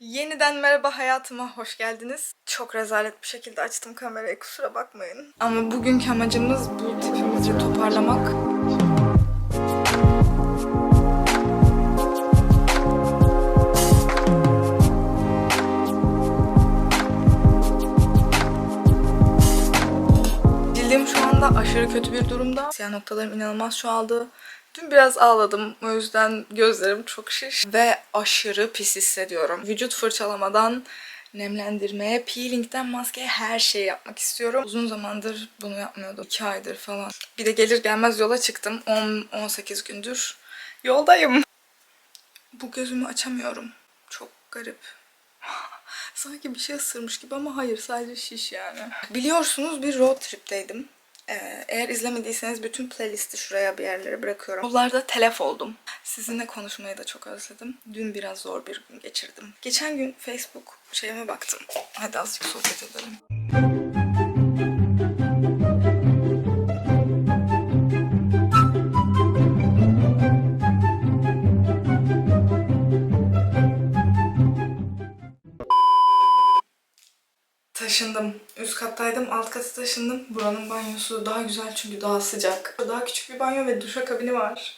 Yeniden merhaba hayatıma hoş geldiniz. Çok rezalet bir şekilde açtım kamerayı kusura bakmayın. Ama bugünkü amacımız bu tipimizi toparlamak. Cildim şu anda aşırı kötü bir durumda. Siyah noktalarım inanılmaz çoğaldı. Dün biraz ağladım. O yüzden gözlerim çok şiş. Ve aşırı pis hissediyorum. Vücut fırçalamadan nemlendirmeye, peelingden maskeye her şeyi yapmak istiyorum. Uzun zamandır bunu yapmıyordum. 2 aydır falan. Bir de gelir gelmez yola çıktım. 10-18 gündür yoldayım. Bu gözümü açamıyorum. Çok garip. Sanki bir şey ısırmış gibi ama hayır sadece şiş yani. Biliyorsunuz bir road trip'teydim. Ee, eğer izlemediyseniz bütün playlisti şuraya bir yerlere bırakıyorum. Yollarda telef oldum. Sizinle konuşmayı da çok özledim. Dün biraz zor bir gün geçirdim. Geçen gün Facebook şeyime baktım. Hadi azıcık sohbet edelim. Taşındım. Kattaydım, alt kata taşındım. Buranın banyosu daha güzel çünkü daha sıcak. Daha küçük bir banyo ve duşakabini var.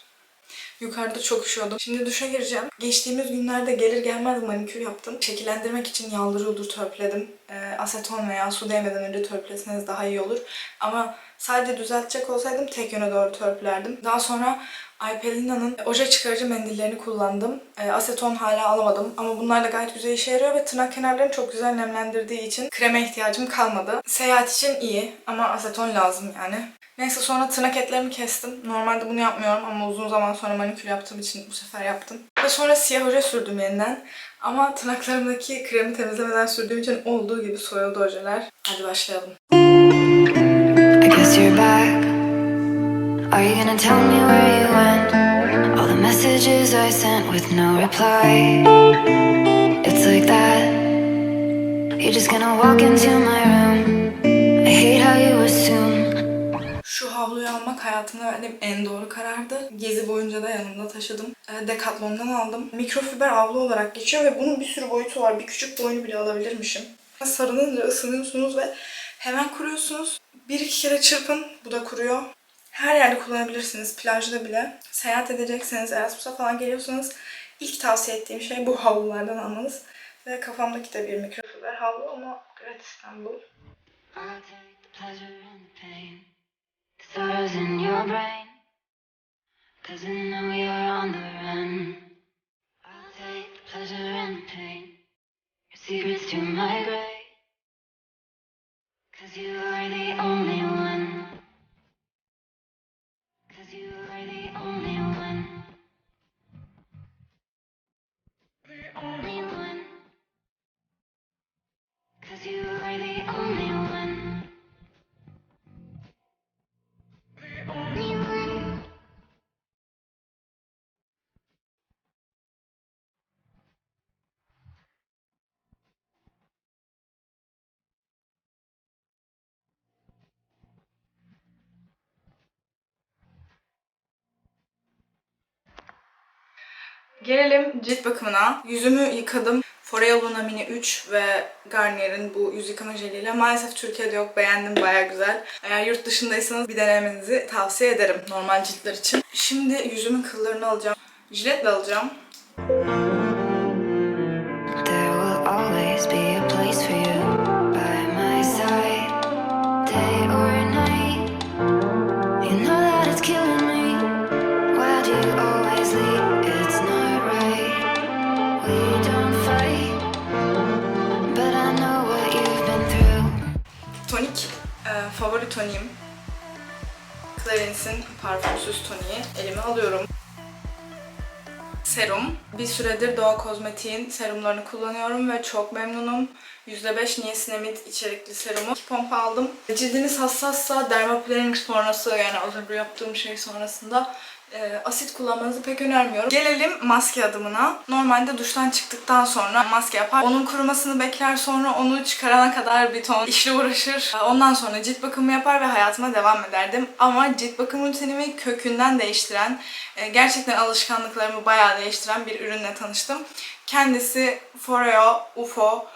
Yukarıda çok üşüyordum. Şimdi duşa gireceğim. Geçtiğimiz günlerde gelir gelmez manikür yaptım. Şekillendirmek için yağlı rudur törpüledim. Ee, aseton veya su değmeden önce törpüleseniz daha iyi olur. Ama sadece düzeltecek olsaydım tek yöne doğru törpülerdim. Daha sonra Aypelina'nın oje çıkarıcı mendillerini kullandım. Ee, aseton hala alamadım ama bunlar da gayet güzel işe yarıyor ve tırnak kenarlarını çok güzel nemlendirdiği için kreme ihtiyacım kalmadı. Seyahat için iyi ama aseton lazım yani. Neyse sonra tırnak etlerimi kestim. Normalde bunu yapmıyorum ama uzun zaman sonra manikür yaptığım için bu sefer yaptım. Ve sonra siyah oje sürdüm yeniden. Ama tırnaklarımdaki kremi temizlemeden sürdüğüm için olduğu gibi soyuldu ojeler. Hadi başlayalım. I guess you're back. Are you gonna tell me where you went? All the messages I sent with no reply. It's like that. You're just gonna walk into my room. I hate how you assume. Şu havluyu almak hayatımda verdiğim en doğru karardı. Gezi boyunca da yanımda taşıdım. E, Decathlon'dan aldım. Mikrofiber havlu olarak geçiyor ve bunun bir sürü boyutu var. Bir küçük boyunu bile alabilirmişim. Sarılınca ısınıyorsunuz ve hemen kuruyorsunuz. Bir iki kere çırpın. Bu da kuruyor. Her yerde kullanabilirsiniz. Plajda bile. Seyahat edecekseniz, Erasmus'a falan geliyorsanız ilk tavsiye ettiğim şey bu havlulardan almanız. Ve kafamdaki de bir mikrofiber havlu ama gratisten bu. I'll take the pleasure and the pain. The sorrows in your brain. Cause I know you're on the run. I'll take the pleasure and the pain. Your secrets to my grave. Cause you are the only one. Gelelim cilt bakımına. Yüzümü yıkadım. Foreo Luna Mini 3 ve Garnier'in bu yüz yıkama jeliyle. Maalesef Türkiye'de yok. Beğendim. Baya güzel. Eğer yurt dışındaysanız bir denemenizi tavsiye ederim normal ciltler için. Şimdi yüzümün kıllarını alacağım. Jiletle alacağım. Tonik. e, favori toniğim. Clarence'in parfümsüz toniği. Elime alıyorum. Serum. Bir süredir Doğa Kozmetik'in serumlarını kullanıyorum ve çok memnunum. %5 niacinamid içerikli serumu. İki pompa aldım. Cildiniz hassassa dermaplaning sonrası yani az önce yaptığım şey sonrasında e, asit kullanmanızı pek önermiyorum. Gelelim maske adımına. Normalde duştan çıktıktan sonra maske yapar. Onun kurumasını bekler sonra onu çıkarana kadar bir ton işle uğraşır. E, Ondan sonra cilt bakımı yapar ve hayatıma devam ederdim. Ama cilt bakım rutinimi kökünden değiştiren, e, gerçekten alışkanlıklarımı bayağı değiştiren bir ürünle tanıştım. Kendisi Foreo UFO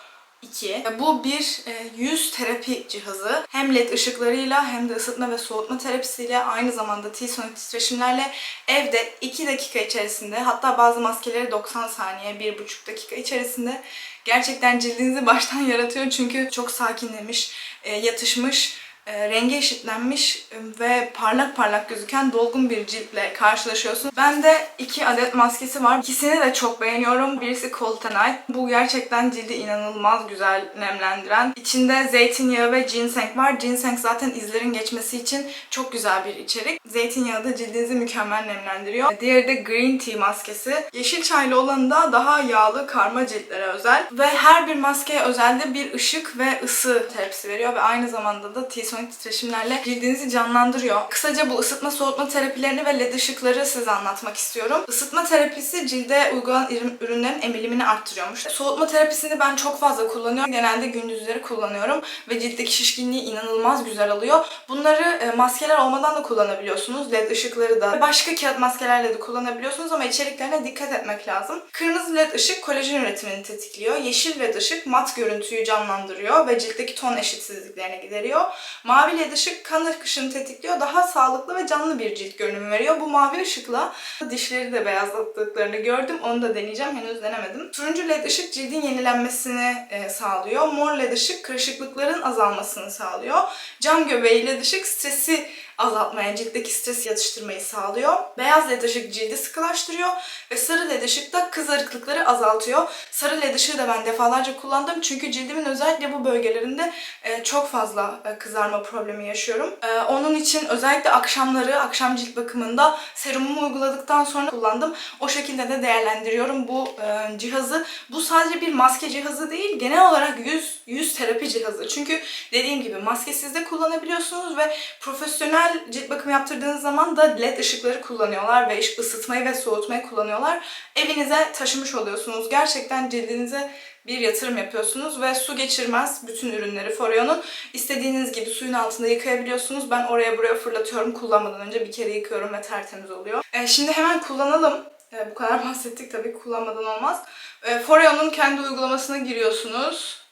2. E, Bu bir e, yüz terapi cihazı. Hem led ışıklarıyla hem de ısıtma ve soğutma terapisiyle aynı zamanda T-sonic titreşimlerle evde 2 dakika içerisinde hatta bazı maskeleri 90 saniye 1,5 dakika içerisinde gerçekten cildinizi baştan yaratıyor çünkü çok sakinlemiş, e, yatışmış, e, rengi eşitlenmiş e, ve parlak parlak gözüken dolgun bir ciltle karşılaşıyorsun. Bende iki adet maskesi var. İkisini de çok beğeniyorum. Birisi Coltanite. Bu gerçekten cildi inanılmaz güzel nemlendiren. İçinde zeytinyağı ve ginseng var. Ginseng zaten izlerin geçmesi için çok güzel bir içerik. Zeytinyağı da cildinizi mükemmel nemlendiriyor. Diğeri de Green Tea maskesi. Yeşil çaylı olanı da daha yağlı karma ciltlere özel. Ve her bir maskeye özelde bir ışık ve ısı terapisi veriyor ve aynı zamanda da T-sonic titreşimlerle cildinizi canlandırıyor. Kısaca bu ısıtma soğutma terapilerini ve led ışıkları size anlatmak istiyorum. Isıtma terapisi cilde uygulanan ürün- ürünlerin emilimini arttırıyormuş. Soğutma terapisini ben çok fazla kullanıyorum. Genelde gündüzleri kullanıyorum ve ciltteki şişkinliği inanılmaz güzel alıyor. Bunları e, maskeler olmadan da kullanabiliyorsunuz. Led ışıkları da. Başka kağıt maskelerle de kullanabiliyorsunuz ama içeriklerine dikkat etmek lazım. Kırmızı led ışık kolajen üretimini tetikliyor. Yeşil led ışık mat görüntüyü canlandırıyor ve ciltteki ton eşitsizliklerini gideriyor. Mavi led ışık kan akışını tetikliyor. Daha sağlıklı ve canlı bir cilt görünümü veriyor. Bu mavi ışıkla dişleri de beyazlattıklarını gördüm. Onu da deneyeceğim. Henüz denemedim. Turuncu led ışık cildin yenilenmesini e, sağlıyor. Mor led ışık kırışıklıkların azalmasını sağlıyor. Cam göbeği led ışık stresi azaltmaya, ciltteki stresi yatıştırmayı sağlıyor. Beyaz led ışık cildi sıkılaştırıyor ve sarı led ışık da kızarıklıkları azaltıyor. Sarı led ışığı da ben defalarca kullandım çünkü cildimin özellikle bu bölgelerinde e, çok fazla e, kızarma problemi yaşıyorum. E, onun için özellikle akşamları, akşam cilt bakımında serumumu uyguladıktan sonra kullandım. O şekilde de değerlendiriyorum bu cihazı. Bu sadece bir maske cihazı değil, genel olarak yüz yüz terapi cihazı. Çünkü dediğim gibi maskesiz de kullanabiliyorsunuz ve profesyonel cilt bakımı yaptırdığınız zaman da led ışıkları kullanıyorlar ve ısıtmayı ve soğutmayı kullanıyorlar. Evinize taşımış oluyorsunuz. Gerçekten cildinize bir yatırım yapıyorsunuz ve su geçirmez bütün ürünleri Foreo'nun. İstediğiniz gibi suyun altında yıkayabiliyorsunuz. Ben oraya buraya fırlatıyorum. Kullanmadan önce bir kere yıkıyorum ve tertemiz oluyor. E, şimdi hemen kullanalım. E, bu kadar bahsettik tabii kullanmadan olmaz. E, Foreo'nun kendi uygulamasına giriyorsunuz.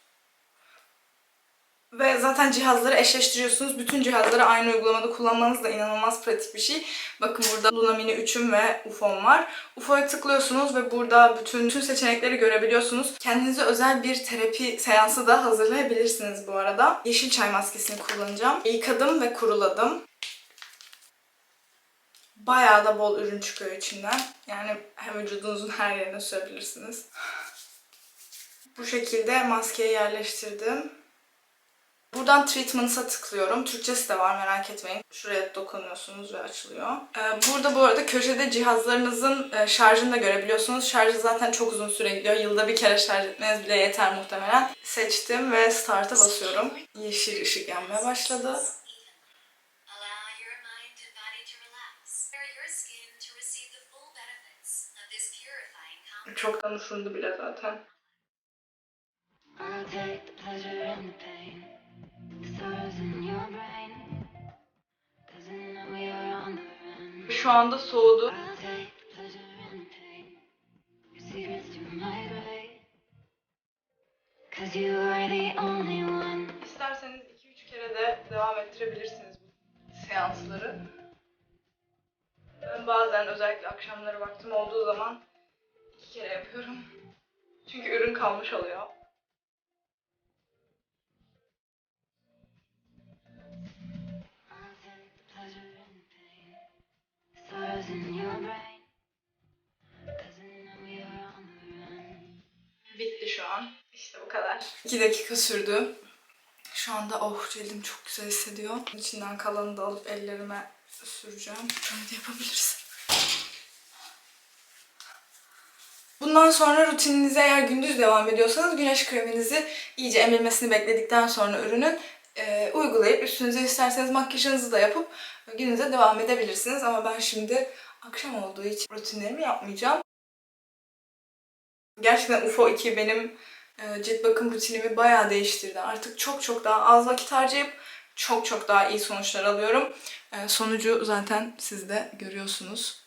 Ve zaten cihazları eşleştiriyorsunuz. Bütün cihazları aynı uygulamada kullanmanız da inanılmaz pratik bir şey. Bakın burada Luna Mini 3'üm ve UFO'm var. UFO'ya tıklıyorsunuz ve burada bütün, bütün seçenekleri görebiliyorsunuz. Kendinize özel bir terapi seansı da hazırlayabilirsiniz bu arada. Yeşil çay maskesini kullanacağım. Yıkadım ve kuruladım. Bayağı da bol ürün çıkıyor içinden. Yani hem vücudunuzun her yerine sürebilirsiniz. Bu şekilde maskeyi yerleştirdim. Buradan treatments'a tıklıyorum. Türkçesi de var merak etmeyin. Şuraya dokunuyorsunuz ve açılıyor. Ee, burada bu arada köşede cihazlarınızın e, şarjını da görebiliyorsunuz. Şarjı zaten çok uzun süre gidiyor. Yılda bir kere şarj etmeniz bile yeter muhtemelen. Seçtim ve start'a basıyorum. Yeşil ışık yanmaya başladı. Çoktan ısındı bile zaten. I'll take the pleasure and the pain. Şu anda soğudu. İsterseniz 2-3 kere de devam ettirebilirsiniz bu seansları. Ben bazen özellikle akşamları vaktim olduğu zaman iki kere yapıyorum. Çünkü ürün kalmış oluyor. Bitti şu an. İşte bu kadar. 2 dakika sürdü. Şu anda oh cildim çok güzel hissediyor. İçinden kalanı da alıp ellerime süreceğim. Şunu da yapabilirsin. Bundan sonra rutininize eğer gündüz devam ediyorsanız güneş kreminizi iyice emilmesini bekledikten sonra ürünün e, uygulayıp üstünüze isterseniz makyajınızı da yapıp gününüze devam edebilirsiniz. Ama ben şimdi Akşam olduğu için rutinlerimi yapmayacağım. Gerçekten UFO 2 benim e, cilt bakım rutinimi bayağı değiştirdi. Artık çok çok daha az vakit harcayıp çok çok daha iyi sonuçlar alıyorum. E, sonucu zaten siz de görüyorsunuz.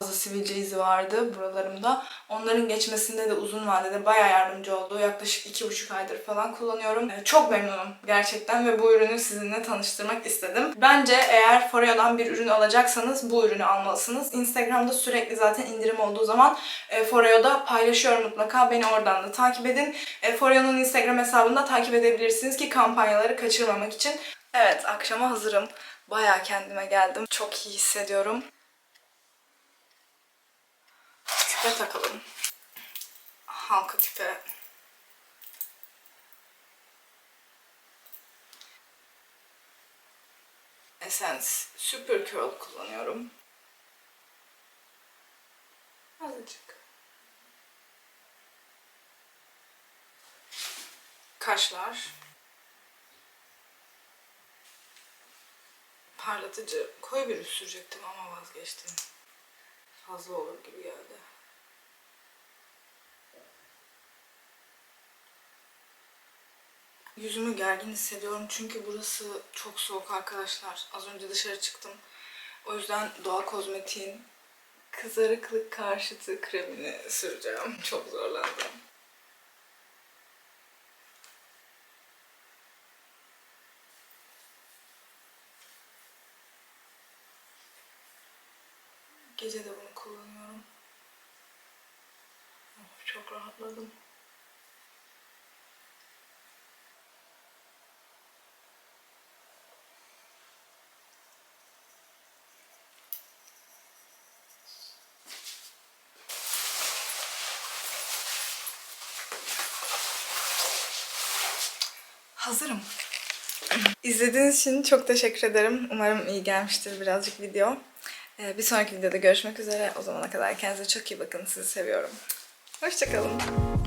Fazla sivilce izi vardı buralarımda. Onların geçmesinde de uzun vadede bayağı yardımcı oldu. Yaklaşık iki buçuk aydır falan kullanıyorum. Ee, Çok memnunum gerçekten ve bu ürünü sizinle tanıştırmak istedim. Bence eğer Foreo'dan bir ürün alacaksanız bu ürünü almalısınız. Instagram'da sürekli zaten indirim olduğu zaman e, Foreo'da paylaşıyorum mutlaka. Beni oradan da takip edin. E, Foreo'nun Instagram hesabında takip edebilirsiniz ki kampanyaları kaçırmamak için. Evet akşama hazırım. Bayağı kendime geldim. Çok iyi hissediyorum. Küpe takalım. Halka küpe. Essence Super Curl kullanıyorum. Azıcık. Kaşlar. Parlatıcı koyu bir sürecektim ama vazgeçtim. Fazla olur gibi geldi. Yüzümü gergin hissediyorum çünkü burası çok soğuk arkadaşlar. Az önce dışarı çıktım. O yüzden doğal kozmetiğin kızarıklık karşıtı kremini süreceğim. Çok zorlandım. Gece de bunu kullanıyorum. Oh, çok rahatladım. Hazırım. İzlediğiniz için çok teşekkür ederim. Umarım iyi gelmiştir birazcık video. Ee, Bir sonraki videoda görüşmek üzere. O zamana kadar kendinize çok iyi bakın. Sizi seviyorum. Hoşçakalın.